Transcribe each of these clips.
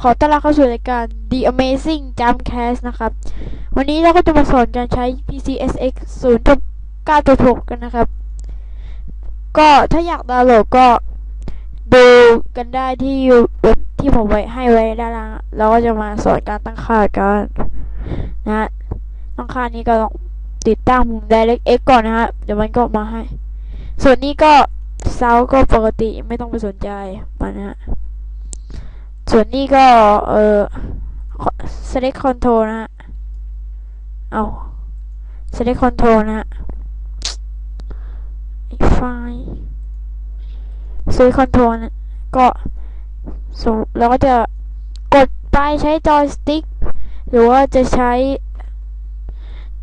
ขอต้อนรับเข้าสู่รายการ The Amazing Jumpcast นะครับ วันนี้เราก็จะมาสอนการใช้ PCSX 0.9.6 กันนะครับ ก็ถ้าอยากดาวน์โหลดก็ดูกันได้ที่เว็บที่ผมไว้ให้ไว้ด้านล่างเราก็จะมาสอนการตั้งค่ากันนะฮะตั้งค่านี้ก็ต้องติดตั้งมุม DirectX ก่อนนะฮะ เดี๋ยวมันก็มาให้ ส่วนนี้ก็เซาก็ปกติไม่ต้องไปสนใจมันนะฮะ ส่วนนี้ก็เออ select control นะฮะ เอา select control นะฮะไฟล์ select control นะก็สูแล้วก็จะกดไปใช้จอยสติ๊กหรือว่าจะใช้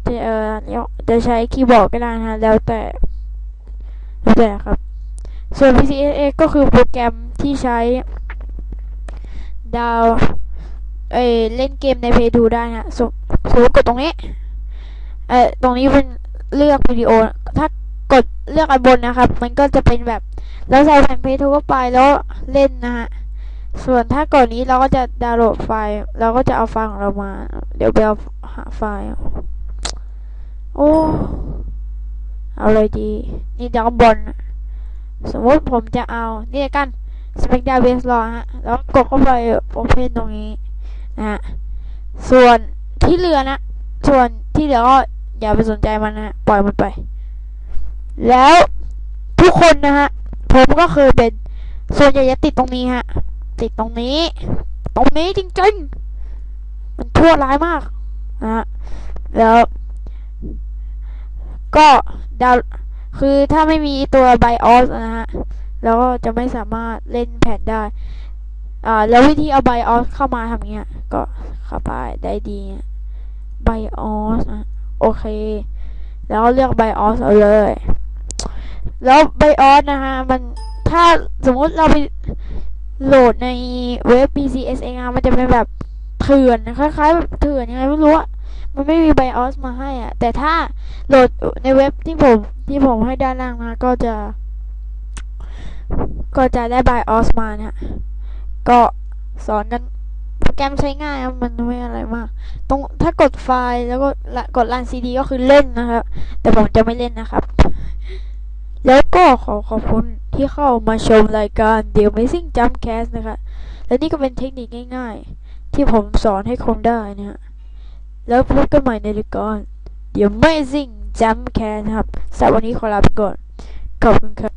จะเออเดี๋ยวจะใช้คีย์บอร์ดก็ได้นะฮะแล้วแต่แล้วแต่ครับ ส่วน PCSX ก็คือโปรแกรมที่ใช้ ดาวเอเล่นเกมใน Play 2ได้นะสมสมมติกดตรงนี้เออตรงนี้เป็นเลือกวิดีโอ ถ้ากดเลือกอันบนนะครับ มันก็จะเป็นแบบเราใส่แผ่น Play 2เข้าไปแล้วเล่นนะฮะส่วนถ้ากดนี้เราก็จะดาวน์โหลดไฟล์เราก็จะเอาไฟล์ของเรามา เดี๋ยวไปเอาหาไฟล์โอ้เอาเลยดี นี่ดาวบน สมมติผมจะเอา นี่กัน สเปกดาเบสรอฮะแล้วกดเข้าไปโอเพนตรงนี้นะฮะส่วนที่เหลือนะ ส่วนที่เหลือก็อย่าไปสนใจมันนะฮะปล่อยมันไป แล้วทุกคนนะฮะผมก็เคยเป็นส่วนใหญ่จะติดตรงนี้ฮะ ติดตรงนี้ ตรงนี้จริงๆ มันชั่วร้ายมากนะฮะแล้วก็ดาวคือถ้าไม่มีตัว BIOS นะฮะ แล้วก็จะไม่สามารถเล่นแผ่นได้ อ่า แล้ววิธีเอา BIOS เข้ามาทำเงี้ย ก็เข้าไปได้ดี BIOS อะ โอเค แล้วเลือก BIOS เอาเลย แล้ว BIOS นะฮะ มัน ถ้าสมมุติเราไปโหลดในเว็บ PCSX อะมันจะเป็นแบบเถื่อน คล้ายๆแบบเถื่อนยังไงไม่รู้อะมันไม่มี BIOS มาให้อะแต่ถ้าโหลดในเว็บที่ผมที่ผมให้ด้านล่างนะก็จะ ก็จะได้ BIOS มาเนี่ยก็สอนกันโปรแกรมใช้ง่ายมันไม่อะไรมากตรงถ้ากดไฟล์แล้วก็กดรันซีดีก็คือเล่นนะครับ แต่ผมจะไม่เล่นนะครับ แล้วก็ขอขอบคุณที่เข้ามาชมรายการ The Amazing Jumpcast นะคะและนี่ก็เป็นเทคนิคง่ายๆ ที่ผมสอนให้คนได้นะฮะแล้วพบกันใหม่ในรายการ The Amazing Jumpcast นะครับสำหรับวันนี้ขอลาไปก่อนขอบคุณครับ